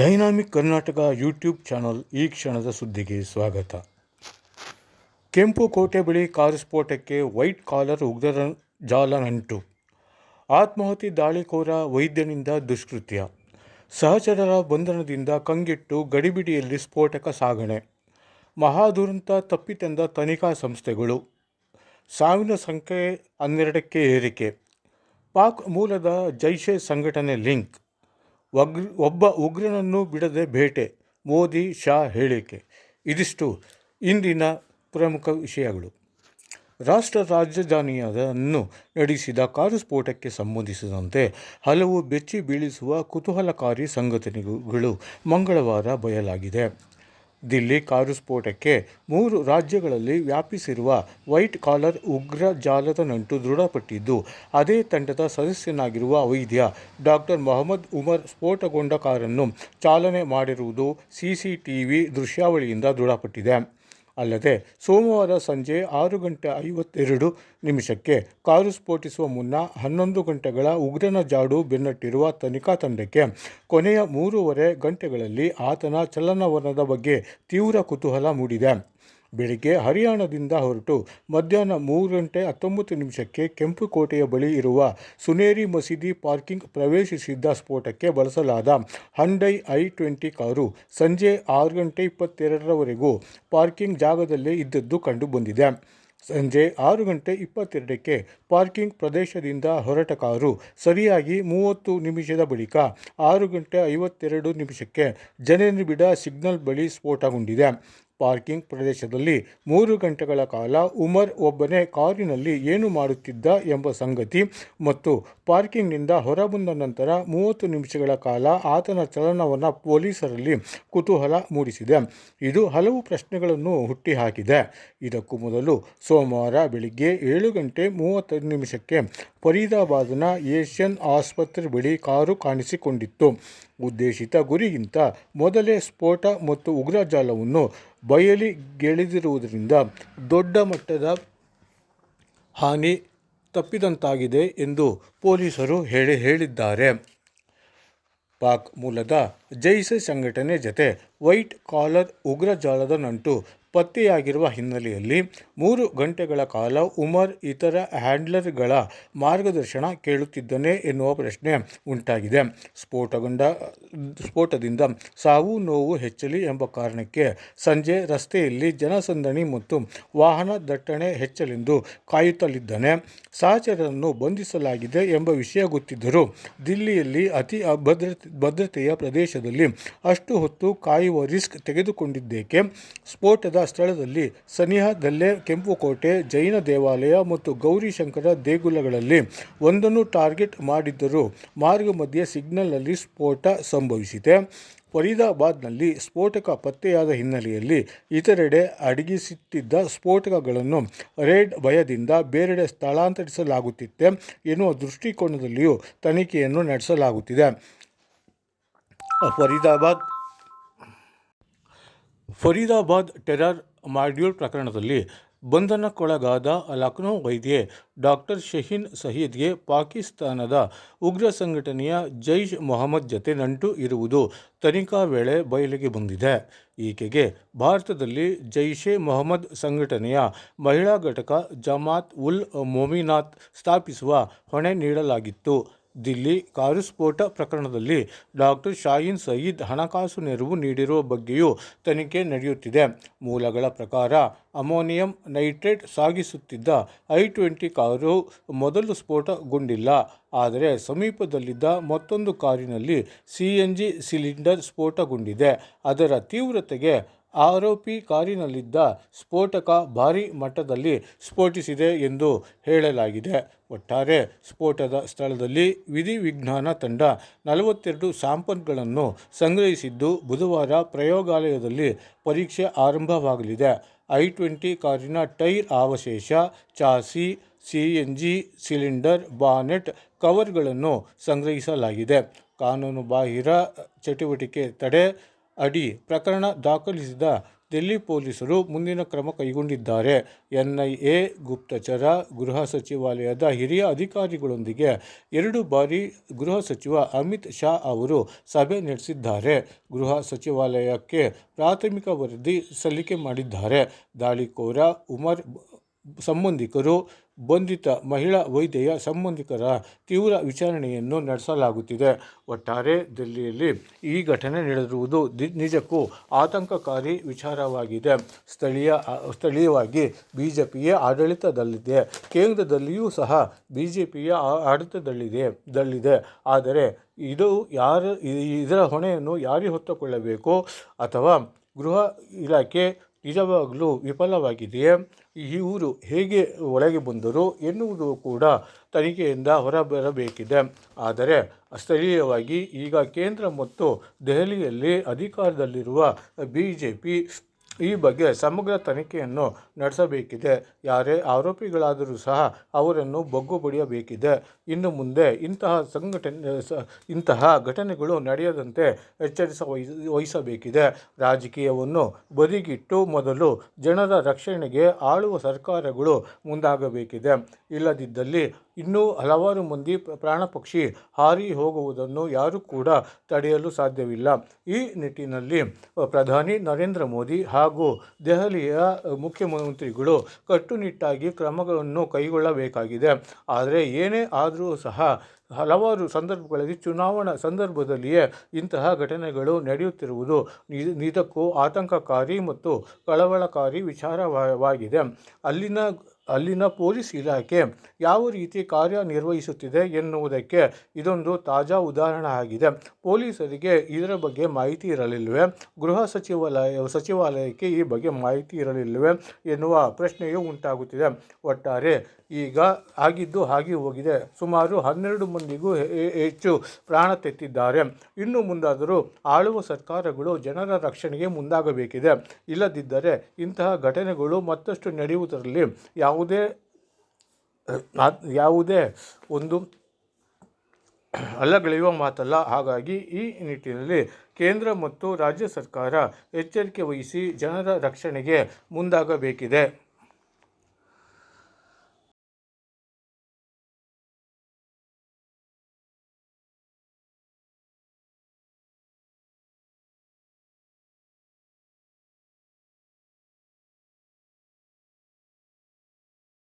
Dynamic Karnataka YouTube channel ಈ ಕ್ಷಣದ ಸುದ್ದಿಗೆ ಸ್ವಾಗತ. ಕೆಂಪು ಕೋಟೆ ಬಳಿ ಕಾರು ಸ್ಫೋಟಕ್ಕೆ ವೈಟ್ ಕಾಲರ್ ಉಗ್ರರ ಜಾಲ ನಂಟು. ಆತ್ಮಹತ್ಯೆ ದಾಳಿಕೋರ ವೈದ್ಯನಿಂದ ದುಷ್ಕೃತ್ಯ. ಸಹಚರರ ಬಂಧನದಿಂದ ಕಂಗೆಟ್ಟು ಗಡಿಬಿಡಿಯಲ್ಲಿ ಸ್ಫೋಟಕ ಸಾಗಣೆ. ಮಹಾದುರಂತ ತಪ್ಪಿತಂದ ತನಿಖಾ ಸಂಸ್ಥೆಗಳು. ಸಾವಿನ ಸಂಖ್ಯೆ ಹನ್ನೆರಡಕ್ಕೆ ಏರಿಕೆ. ಪಾಕ್ ಮೂಲದ ಜೈಷೆ ಸಂಘಟನೆ ಲಿಂಕ್. ಒಗ್ರ, ಒಬ್ಬ ಉಗ್ರನನ್ನು ಬಿಡದೆ ಬೇಟೆ ಮೋದಿ ಶಾ ಹೇಳಿಕೆ. ಇದಿಷ್ಟು ಇಂದಿನ ಪ್ರಮುಖ ವಿಷಯಗಳು. ರಾಷ್ಟ್ರ ರಾಜಧಾನಿಯನ್ನು ನಡೆಸಿದ ಕಾರು ಸ್ಫೋಟಕ್ಕೆ ಸಂಬಂಧಿಸಿದಂತೆ ಹಲವು ಬೆಚ್ಚಿ ಬೀಳಿಸುವ ಕುತೂಹಲಕಾರಿ ಸಂಘಟನೆಗಳು ಮಂಗಳವಾರ ಬಯಲಾಗಿದೆ. ದಿಲ್ಲಿ ಕಾರು ಸ್ಫೋಟಕ್ಕೆ ಮೂರು ರಾಜ್ಯಗಳಲ್ಲಿ ವ್ಯಾಪಿಸಿರುವ ವೈಟ್ ಕಾಲರ್ ಉಗ್ರ ಜಾಲದ ನಂಟು ದೃಢಪಟ್ಟಿದ್ದು, ಅದೇ ತಂಡದ ಸದಸ್ಯನಾಗಿರುವ ವೈದ್ಯ ಡಾಕ್ಟರ್ ಮೊಹಮ್ಮದ್ ಉಮರ್ ಸ್ಫೋಟಗೊಂಡ ಕಾರನ್ನು ಚಾಲನೆ ಮಾಡಿರುವುದು ಸಿಸಿಟಿವಿ ದೃಶ್ಯಾವಳಿಯಿಂದ ದೃಢಪಟ್ಟಿದೆ. ಅಲ್ಲದೆ ಸೋಮವಾರ ಸಂಜೆ ಆರು ಗಂಟೆ ಐವತ್ತೆರಡು ನಿಮಿಷಕ್ಕೆ ಕಾರು ಸ್ಫೋಟಿಸುವ ಮುನ್ನ ಹನ್ನೊಂದು ಗಂಟೆಗಳ ಉಗ್ರನ ಜಾಡು ಬೆನ್ನಟ್ಟಿರುವ ತನಿಖಾ ತಂಡಕ್ಕೆ ಕೊನೆಯ ಮೂರುವರೆ ಗಂಟೆಗಳಲ್ಲಿ ಆತನ ಚಲನವಲನದ ಬಗ್ಗೆ ತೀವ್ರ ಕುತೂಹಲ ಮೂಡಿದೆ. ಬೆಳಿಗ್ಗೆ ಹರಿಯಾಣದಿಂದ ಹೊರಟು ಮಧ್ಯಾಹ್ನ ಮೂರು ಗಂಟೆ ಹತ್ತೊಂಬತ್ತು ನಿಮಿಷಕ್ಕೆ ಕೆಂಪುಕೋಟೆಯ ಬಳಿ ಇರುವ ಸುನೇರಿ ಮಸೀದಿ ಪಾರ್ಕಿಂಗ್ ಪ್ರವೇಶಿಸಿದ್ದ ಸ್ಫೋಟಕ್ಕೆ ಬಳಸಲಾದ ಹಂಡೈ ಐ ಟ್ವೆಂಟಿ ಕಾರು ಸಂಜೆ ಆರು ಗಂಟೆ ಇಪ್ಪತ್ತೆರಡರವರೆಗೂ ಪಾರ್ಕಿಂಗ್ ಜಾಗದಲ್ಲೇ ಇದ್ದದ್ದು ಕಂಡುಬಂದಿದೆ. ಸಂಜೆ ಆರು ಗಂಟೆ ಇಪ್ಪತ್ತೆರಡಕ್ಕೆ ಪಾರ್ಕಿಂಗ್ ಪ್ರದೇಶದಿಂದ ಹೊರಟ ಕಾರು ಸರಿಯಾಗಿ ಮೂವತ್ತು ನಿಮಿಷದ ಬಳಿಕ ಆರು ಗಂಟೆ ಐವತ್ತೆರಡು ನಿಮಿಷಕ್ಕೆ ಜನನಿಬಿಡ ಸಿಗ್ನಲ್ ಬಳಿ ಸ್ಫೋಟಗೊಂಡಿದೆ. ಪಾರ್ಕಿಂಗ್ ಪ್ರದೇಶದಲ್ಲಿ ಮೂರು ಗಂಟೆಗಳ ಕಾಲ ಉಮರ್ ಒಬ್ಬನೇ ಕಾರಿನಲ್ಲಿ ಏನು ಮಾಡುತ್ತಿದ್ದ ಎಂಬ ಸಂಗತಿ ಮತ್ತು ಪಾರ್ಕಿಂಗ್ನಿಂದ ಹೊರಬಂದ ನಂತರ ಮೂವತ್ತು ನಿಮಿಷಗಳ ಕಾಲ ಆತನ ಚಲನವನ್ನು ಪೊಲೀಸರಲ್ಲಿ ಕುತೂಹಲ ಮೂಡಿಸಿದೆ. ಇದು ಹಲವು ಪ್ರಶ್ನೆಗಳನ್ನು ಹುಟ್ಟಿಹಾಕಿದೆ. ಇದಕ್ಕೂ ಮೊದಲು ಸೋಮವಾರ ಬೆಳಿಗ್ಗೆ ಏಳು ಗಂಟೆ ಮೂವತ್ತೈದು ನಿಮಿಷಕ್ಕೆ ಫರೀದಾಬಾದ್ನ ಏಷ್ಯನ್ ಆಸ್ಪತ್ರೆ ಬಳಿ ಕಾರು ಕಾಣಿಸಿಕೊಂಡಿತ್ತು. ಉದ್ದೇಶಿತ ಗುರಿಗಿಂತ ಮೊದಲೇ ಸ್ಫೋಟ ಮತ್ತು ಉಗ್ರಜಾಲವನ್ನು ಬಯಲಿಗೆಳೆದಿರುವುದರಿಂದ ದೊಡ್ಡ ಮಟ್ಟದ ಹಾನಿ ತಪ್ಪಿದಂತಾಗಿದೆ ಎಂದು ಪೊಲೀಸರು ಹೇಳಿ ಹೇಳಿದ್ದಾರೆ. ಪಾಕ್ ಮೂಲದ ಜೈಸ್ ಸಂಘಟನೆ ಜತೆ ವೈಟ್ ಕಾಲರ್ ಉಗ್ರಜಾಲದ ನಂಟು ಪತ್ತೆಯಾಗಿರುವ ಹಿನ್ನೆಲೆಯಲ್ಲಿ ಮೂರು ಗಂಟೆಗಳ ಕಾಲ ಉಮರ್ ಇತರ ಹ್ಯಾಂಡ್ಲರ್ಗಳ ಮಾರ್ಗದರ್ಶನ ಕೇಳುತ್ತಿದ್ದನೇ ಎನ್ನುವ ಪ್ರಶ್ನೆ ಉಂಟಾಗಿದೆ. ಸ್ಫೋಟಗೊಂಡ, ಸ್ಫೋಟದಿಂದ ಸಾವು ನೋವು ಹೆಚ್ಚಲಿ ಎಂಬ ಕಾರಣಕ್ಕೆ ಸಂಜೆ ರಸ್ತೆಯಲ್ಲಿ ಜನಸಂದಣಿ ಮತ್ತು ವಾಹನ ದಟ್ಟಣೆ ಹೆಚ್ಚಲೆಂದು ಕಾಯುತ್ತಲಿದ್ದಾನೆ. ಸಹಚರರನ್ನು ಬಂಧಿಸಲಾಗಿದೆ ಎಂಬ ವಿಷಯ ಗೊತ್ತಿದ್ದರೂ ದಿಲ್ಲಿಯಲ್ಲಿ ಅತಿ ಭದ್ರತೆ ಭದ್ರತೆಯ ಪ್ರದೇಶದಲ್ಲಿ ಅಷ್ಟು ಹೊತ್ತು ಕಾಯುವ ರಿಸ್ಕ್ ತೆಗೆದುಕೊಂಡಿದ್ದೇಕೆ? ಸ್ಫೋಟದ ಸ್ಥಳದಲ್ಲಿ ಸನಿಹದಲ್ಲೇ ಕೆಂಪುಕೋಟೆ, ಜೈನ ದೇವಾಲಯ ಮತ್ತು ಗೌರಿಶಂಕರ ದೇಗುಲಗಳಲ್ಲಿ ಒಂದನ್ನು ಟಾರ್ಗೆಟ್ ಮಾಡಿದ್ದರೂ ಮಾರ್ಗ ಮಧ್ಯೆ ಸಿಗ್ನಲ್ನಲ್ಲಿ ಸ್ಫೋಟ ಸಂಭವಿಸಿದೆ. ಫರೀದಾಬಾದ್ನಲ್ಲಿ ಸ್ಫೋಟಕ ಪತ್ತೆಯಾದ ಹಿನ್ನೆಲೆಯಲ್ಲಿ ಇತರೆಡೆ ಅಡಗಿಸಿಟ್ಟಿದ್ದ ಸ್ಫೋಟಕಗಳನ್ನು ರೇಡ್ ಭಯದಿಂದ ಬೇರೆಡೆ ಸ್ಥಳಾಂತರಿಸಲಾಗುತ್ತಿತ್ತೆ ಎನ್ನುವ ದೃಷ್ಟಿಕೋನದಲ್ಲಿಯೂ ತನಿಖೆಯನ್ನು ನಡೆಸಲಾಗುತ್ತಿದೆ. ಫರೀದಾಬಾದ್ ಫರೀದಾಬಾದ್ ಟೆರರ್ ಮಾಡ್ಯೂಲ್ ಪ್ರಕರಣದಲ್ಲಿ ಬಂಧನಕ್ಕೊಳಗಾದ ಲಖನೌ ವೈದ್ಯೆ ಡಾಕ್ಟರ್ ಶಹೀನ್ ಸಹೀದ್ಗೆ ಪಾಕಿಸ್ತಾನದ ಉಗ್ರ ಸಂಘಟನೆಯ ಜೈಷ್ ಮೊಹಮ್ಮದ್ ಜತೆ ನಂಟು ಇರುವುದು ತನಿಖಾ ವೇಳೆ ಬಯಲಿಗೆ ಬಂದಿದೆ. ಈಕೆಗೆ ಭಾರತದಲ್ಲಿ ಜೈಷೆ ಮೊಹಮ್ಮದ್ ಸಂಘಟನೆಯ ಮಹಿಳಾ ಘಟಕ ಜಮಾತ್ ಉಲ್ ಮೊಮಿನಾತ್ ಸ್ಥಾಪಿಸುವ ಹೊಣೆ ನೀಡಲಾಗಿತ್ತು. ದಿಲ್ಲಿ ಕಾರು ಸ್ಫೋಟ ಪ್ರಕರಣದಲ್ಲಿ ಡಾಕ್ಟರ್ ಶಾಹೀನ್ ಸಯೀದ್ ಹಣಕಾಸು ನೆರವು ನೀಡಿರುವ ಬಗ್ಗೆಯೂ ತನಿಖೆ ನಡೆಯುತ್ತಿದೆ. ಮೂಲಗಳ ಪ್ರಕಾರ ಅಮೋನಿಯಂ ನೈಟ್ರೇಟ್ ಸಾಗಿಸುತ್ತಿದ್ದ ಐ ಟ್ವೆಂಟಿ ಕಾರು ಮೊದಲು ಸ್ಫೋಟಗೊಂಡಿಲ್ಲ. ಆದರೆ ಸಮೀಪದಲ್ಲಿದ್ದ ಮತ್ತೊಂದು ಕಾರಿನಲ್ಲಿ ಸಿ ಎನ್ ಜಿ ಸಿಲಿಂಡರ್ ಸ್ಫೋಟಗೊಂಡಿದೆ. ಅದರ ತೀವ್ರತೆಗೆ ಆರೋಪಿ ಕಾರಿನಲ್ಲಿದ್ದ ಸ್ಫೋಟಕ ಭಾರೀ ಮಟ್ಟದಲ್ಲಿ ಸ್ಫೋಟಿಸಿದೆ ಎಂದು ಹೇಳಲಾಗಿದೆ. ಒಟ್ಟಾರೆ ಸ್ಫೋಟದ ಸ್ಥಳದಲ್ಲಿ ವಿಧಿವಿಜ್ಞಾನ ತಂಡ ನಲವತ್ತೆರಡು ಸ್ಯಾಂಪಲ್ಗಳನ್ನು ಸಂಗ್ರಹಿಸಿದ್ದು ಬುಧವಾರ ಪ್ರಯೋಗಾಲಯದಲ್ಲಿ ಪರೀಕ್ಷೆ ಆರಂಭವಾಗಲಿದೆ. ಐ ಟ್ವೆಂಟಿ ಕಾರಿನ ಟೈರ್ ಅವಶೇಷ, chassis, C N G, cylinder, bonnet ಕವರ್ಗಳನ್ನು ಸಂಗ್ರಹಿಸಲಾಗಿದೆ. ಕಾನೂನುಬಾಹಿರ ಚಟುವಟಿಕೆ ತಡೆ ಅಡಿ ಪ್ರಕರಣ ದಾಖಲಿಸಿದ ದಿಲ್ಲಿ ಪೊಲೀಸರು ಮುಂದಿನ ಕ್ರಮ ಕೈಗೊಂಡಿದ್ದಾರೆ. ಎನ್ಐಎ ಗುಪ್ತಚರ, ಗೃಹ ಸಚಿವಾಲಯದ ಹಿರಿಯ ಅಧಿಕಾರಿಗಳೊಂದಿಗೆ ಎರಡು ಬಾರಿ ಗೃಹ ಸಚಿವ ಅಮಿತ್ ಶಾ ಅವರು ಸಭೆ ನಡೆಸಿದ್ದಾರೆ. ಗೃಹ ಸಚಿವಾಲಯಕ್ಕೆ ಪ್ರಾಥಮಿಕ ವರದಿ ಸಲ್ಲಿಕೆ ಮಾಡಿದ್ದಾರೆ. ದಾಳಿಕೋರ, ಉಮರ್, ಸಂಬಂಧಿಕರು ಬಂಧಿತ ಮಹಿಳಾ ವೈದ್ಯೆಯ ಸಂಬಂಧಿಕರ ತೀವ್ರ ವಿಚಾರಣೆಯನ್ನು ನಡೆಸಲಾಗುತ್ತಿದೆ. ಒಟ್ಟಾರೆ ದಿಲ್ಲಿಯಲ್ಲಿ ಈ ಘಟನೆ ನಡೆದಿರುವುದು ನಿಜಕ್ಕೂ ಆತಂಕಕಾರಿ ವಿಚಾರವಾಗಿದೆ. ಸ್ಥಳೀಯ ಸ್ಥಳೀಯವಾಗಿ ಬಿ ಜೆ ಪಿಯೇ ಆಡಳಿತದಲ್ಲಿದೆ. ಕೇಂದ್ರದಲ್ಲಿಯೂ ಸಹ ಬಿ ಜೆ ಪಿಯ ಆಡಳಿತದಲ್ಲಿದೆ, ದಲ್ಲಿದೆ. ಆದರೆ ಇದು ಯಾರು ಇದರ ಹೊಣೆಯನ್ನು ಯಾರಿಗೆ ಹೊತ್ತುಕೊಳ್ಳಬೇಕು ಅಥವಾ ಗೃಹ ಇಲಾಖೆ ನಿಜವಾಗಲೂ ವಿಫಲವಾಗಿದೆಯೇ? ಇವರು ಹೇಗೆ ಒಳಗೆ ಬಂದರು ಎನ್ನುವುದು ಕೂಡ ತನಿಖೆಯಿಂದ ಹೊರಬರಬೇಕಿದೆ. ಆದರೆ ಸ್ಥಳೀಯವಾಗಿ ಈಗ ಕೇಂದ್ರ ಮತ್ತು ದೆಹಲಿಯಲ್ಲಿ ಅಧಿಕಾರದಲ್ಲಿರುವ ಬಿ ಜೆ ಪಿ ಈ ಬಗ್ಗೆ ಸಮಗ್ರ ತನಿಖೆಯನ್ನು ನಡೆಸಬೇಕಿದೆ. ಯಾರೇ ಆರೋಪಿಗಳಾದರೂ ಸಹ ಅವರನ್ನು ಬಗ್ಗು ಬಡಿಯಬೇಕಿದೆ. ಇನ್ನು ಮುಂದೆ ಇಂತಹ ಸಂಘಟನೆ ಇಂತಹ ಘಟನೆಗಳು ನಡೆಯದಂತೆ ಎಚ್ಚರಿಸ ವಹಿಸ ವಹಿಸಬೇಕಿದೆ. ರಾಜಕೀಯವನ್ನು ಬದಿಗಿಟ್ಟು ಮೊದಲು ಜನರ ರಕ್ಷಣೆಗೆ ಆಳುವ ಸರ್ಕಾರಗಳು ಮುಂದಾಗಬೇಕಿದೆ. ಇಲ್ಲದಿದ್ದಲ್ಲಿ ಇನ್ನೂ ಹಲವಾರು ಮಂದಿ ಪ್ರ- ಪ್ರಾಣ ಪಕ್ಷಿ ಹಾರಿ ಹೋಗುವುದನ್ನು ಯಾರೂ ಕೂಡ ತಡೆಯಲು ಸಾಧ್ಯವಿಲ್ಲ. ಈ ನಿಟ್ಟಿನಲ್ಲಿ ಪ್ರಧಾನಿ ನರೇಂದ್ರ ಮೋದಿ ಹಾಗೂ ದೆಹಲಿಯ ಮುಖ್ಯಮಂತ್ರಿಗಳು ಕಟ್ಟುನಿಟ್ಟಾಗಿ ಕ್ರಮಗಳನ್ನು ಕೈಗೊಳ್ಳಬೇಕಾಗಿದೆ. ಆದರೆ ಏನೇ ಆದರೂ ಸಹ ಹಲವಾರು ಸಂದರ್ಭಗಳಲ್ಲಿ ಚುನಾವಣಾ ಸಂದರ್ಭದಲ್ಲಿಯೇ ಇಂತಹ ಘಟನೆಗಳು ನಡೆಯುತ್ತಿರುವುದು ನಿಜಕ್ಕೂ ಆತಂಕಕಾರಿ ಮತ್ತು ಕಳವಳಕಾರಿ ವಿಚಾರವಾಗಿದೆ ಅಲ್ಲಿನ ಅಲ್ಲಿನ ಪೊಲೀಸ್ ಇಲಾಖೆ ಯಾವ ರೀತಿ ಕಾರ್ಯನಿರ್ವಹಿಸುತ್ತಿದೆ ಎನ್ನುವುದಕ್ಕೆ ಇದೊಂದು ತಾಜಾ ಉದಾಹರಣೆ ಆಗಿದೆ ಪೊಲೀಸರಿಗೆ ಇದರ ಬಗ್ಗೆ ಮಾಹಿತಿ ಇರಲಿಲ್ಲವೇ? ಗೃಹ ಸಚಿವಾಲಯ, ಸಚಿವಾಲಯಕ್ಕೆ ಈ ಬಗ್ಗೆ ಮಾಹಿತಿ ಇರಲಿಲ್ಲವೇ ಎನ್ನುವ ಪ್ರಶ್ನೆಯೂ ಉಂಟಾಗುತ್ತಿದೆ. ಒಟ್ಟಾರೆ ಈಗ ಆಗಿದ್ದು ಹಾಗೆ ಹೋಗಿದೆ. ಸುಮಾರು ಹನ್ನೆರಡು ಮಂದಿಗೂ ಹೆಚ್ಚು ಪ್ರಾಣ ತೆತ್ತಿದ್ದಾರೆ. ಇನ್ನು ಮುಂದಾದರೂ ಆಳುವ ಸರ್ಕಾರಗಳು ಜನರ ರಕ್ಷಣೆಗೆ ಮುಂದಾಗಬೇಕಿದೆ. ಇಲ್ಲದಿದ್ದರೆ ಇಂತಹ ಘಟನೆಗಳು ಮತ್ತಷ್ಟು ನಡೆಯುವುದರಲ್ಲಿ ಯಾವುದೇ ಯಾವುದೇ ಒಂದು ಅಲ್ಲಗಳೆಯುವ ಮಾತಲ್ಲ. ಹಾಗಾಗಿ ಈ ನಿಟ್ಟಿನಲ್ಲಿ ಕೇಂದ್ರ ಮತ್ತು ರಾಜ್ಯ ಸರ್ಕಾರ ಎಚ್ಚರಿಕೆ ವಹಿಸಿ ಜನರ ರಕ್ಷಣೆಗೆ ಮುಂದಾಗಬೇಕಿದೆ.